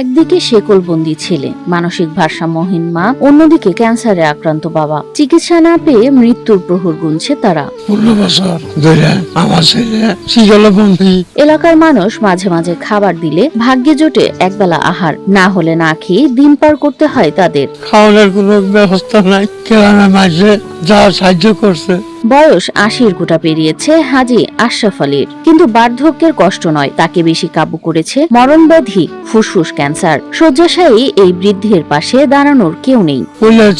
একদিকে শেকলবন্দি ছেলে মানসিক ভারসাম্যহীন মা অন্যদিকে ক্যান্সারে আক্রান্ত বাবা। চিকিৎসা না পেয়ে মৃত্যুর প্রহর গুনছে তারা। বছর ধরে আমার ছেলে শিগল এলাকার মানুষ মাঝে মাঝে খাবার দিলে ভাগ্যে জোটে একবেলা আহার। না হলে না খেয়ে দিন পার করতে হয় তাদের। খাওয়ানোর কোনো ব্যবস্থা নাই। কেরানা মাঝে যা সাহায্য করছে। বয়স আশির গোটা পেরিয়েছে হাজি আশরাফ আলীর। কিন্তু বার্ধক্যের কষ্ট নয় তাকে বেশি কাবু করেছে মরণব্যাধি ফুসফুস ক্যান্সার। শয্যাশায়ী এই বৃদ্ধের পাশে দাঁড়ানোর কেউ নেই।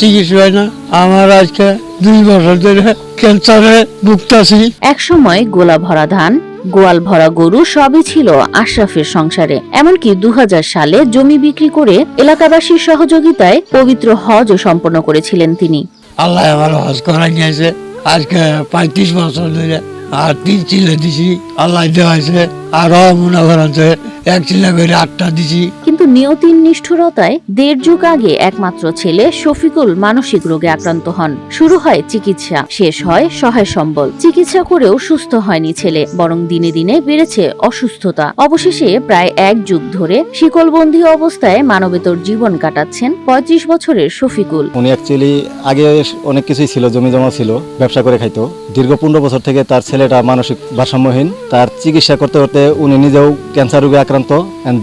চিকিৎসা হয় না। আমার আজকে দুই বছর ধরে ক্যান্সারে ভুগতাছি। একসময় গোলা ভরা ধান গোয়াল ভরা গরু সবই ছিল আশরাফের সংসারে। এমনকি দু হাজার সালে জমি বিক্রি করে এলাকাবাসীর সহযোগিতায় পবিত্র হজও সম্পন্ন করেছিলেন তিনি। আল্লাহ আমার হজ করা নিয়েছে। আজকে পঁয়ত্রিশ বছর ধরে আর তিন চিলে দিছি, আল্লাহ দেওয়াছে আরও মনে করেন এক চিল্লা করে আটটা দিছি। কিন্তু নিয়তির নিষ্ঠুরতায় দেড় যুগ আগে একমাত্র ছেলে শফিকুল মানসিক রোগে আক্রান্ত হন। শুরু হয় চিকিৎসা, শেষ হয় সহায় সম্বল। চিকিৎসা করেও সুস্থ হয়নি ছেলে, বরং দিনে দিনে বেড়েছে অসুস্থতা। অবশেষে প্রায় এক যুগ ধরে শিকলবন্দি অবস্থায় মানবেতর জীবন কাটাচ্ছেন পঁয়ত্রিশ বছরের শফিকুল। উনি অ্যাকচুয়ালি আগে অনেক কিছুই ছিল জমি জমা ছিল, ব্যবসা করে খাইতো। দীর্ঘ পনেরো বছর থেকে তার ছেলেটা মানসিক ভারসাম্যহীন। তার চিকিৎসা করতে করতে উনি নিজেও ক্যান্সার রোগে আক্রান্ত।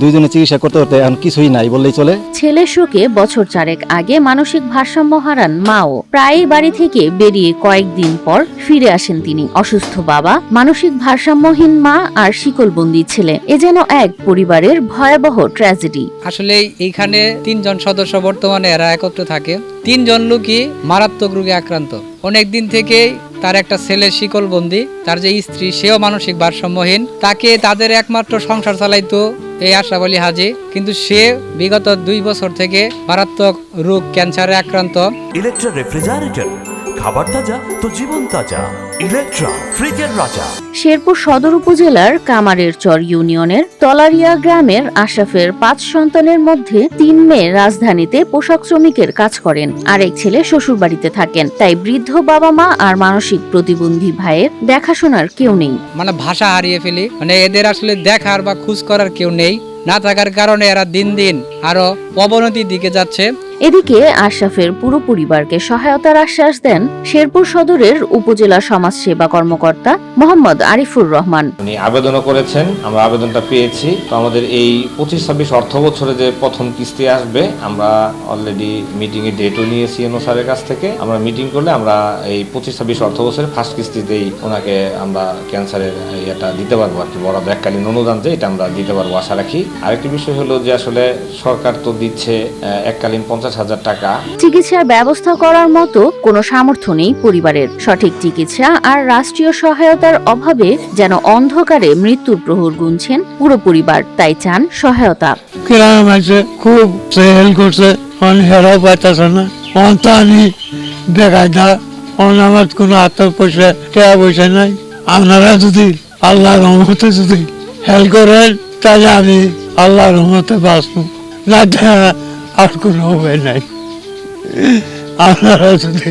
দুইজনে চিকিৎসা করতে করতে এখন কিছুই নাই বললেই চলে। ছেলের শোকে বছর চারেক আগে মানসিক ভারসাম্য হারান মাও। প্রায়ই বাড়ি থেকে বেরিয়ে কয়েকদিন পর ফিরে আসেন তিনি। অসুস্থ বাবা মানসিক ভারসাম্যহীন মা আর শিকলবন্দি ছেলে। এ যেন এক পরিবারের ভয়াবহ ট্র্যাজেডি। আসলে এইখানে তিনজন সদস্য বর্তমানে এরা একত্র থাকে। তিনজন লোকই মারাত্মক রোগে আক্রান্ত। অনেক দিন থেকেই তার একটা ছেলে শিকল বন্দি তার যে স্ত্রী, সেও মানসিক ভারসাম্যহীন। তাকে তাদের একমাত্র সংসার চালাইতো এই আশরাফ আলী হাজি। কিন্তু সে বিগত দুই বছর থেকে মারাত্মক রোগ, ক্যান্সারে আক্রান্ত। ইলেকট্রো রেফ্রিজারেটর খাবার তাজা তো জীবন তাজা। ইলেকট্রা ফ্রিজের রাজা। শেরপুর সদর উপজেলার কামারের চর ইউনিয়নের তলারিয়া গ্রামের আশরাফের পাঁচ সন্তানের মধ্যে তিন মেয়ে রাজধানীতে পোশাক শ্রমিকের কাজ করেন। আরেক ছেলে শ্বশুরবাড়িতে থাকেন। তাই বৃদ্ধ বাবা মা আর মানসিক প্রতিবন্ধী ভাইয়ের দেখাশোনার কেউ নেই। মানে ভাষা হারিয়ে ফেলি। মানে এদের আসলে দেখার বা খোঁজ করার কেউ নেই। না থাকার কারণে এরা দিন দিন আরও অবনতির দিকে যাচ্ছে। এদিকে আশরাফের পুরো পরিবারকে সহায়তার আশ্বাস দেন শেরপুর সদরের উপজেলা সমাজ সেবা কর্মকর্তা মোহাম্মদ আরিফুর রহমান। উনি আবেদনও করেছেন, আমরা আবেদনটা পেয়েছি। তো আমাদের এই পঁচিশ ছাব্বিশ অর্থ বছরে যে প্রথম কিস্তি আসবে, আমরা অলরেডি মিটিং এর ডেটও নিয়েছি এনও স্যারের কাছ থেকে। আমরা মিটিং করলে আমরা এই পঁচিশ ছাব্বিশ অর্থ বছরের ফার্স্ট কিস্তিতেই ওনাকে আমরা ক্যান্সারের ইয়েটা দিতে পারব আর কি, বরাদ্দ। এককালীন অনুদান যে এটা আমরা দিতে পারব, আশা রাখি। আরেকটি বিষয় হলো যে আসলে সরকার তো দিচ্ছে এককালীন পঞ্চাশ হাজার টাকা। চিকিৎসার ব্যবস্থা করার মতো কোনো সামর্থ্য নেই পরিবারের। সঠিক চিকিৎসা আর রাষ্ট্রীয় সহায়তার অভাবে যেন অন্ধকারে মৃত্যুর প্রহর গুনছেন পুরো পরিবার তাই চান সহায়তা। কেরানা মাঝে খুব সেহেল করছে অন হেরাও পাইতেছে না অন তো আমি বেকায়দা অন আমার কোনো আত্ম পয়সা টাকা পয়সা নাই। আপনারা যদি আল্লাহ রহমতে যদি হেল্প করেন তাহলে আমি আল্লাহ রহমতে বাঁচবো। না আর কোনো উপায় নাই। আপনারা যদি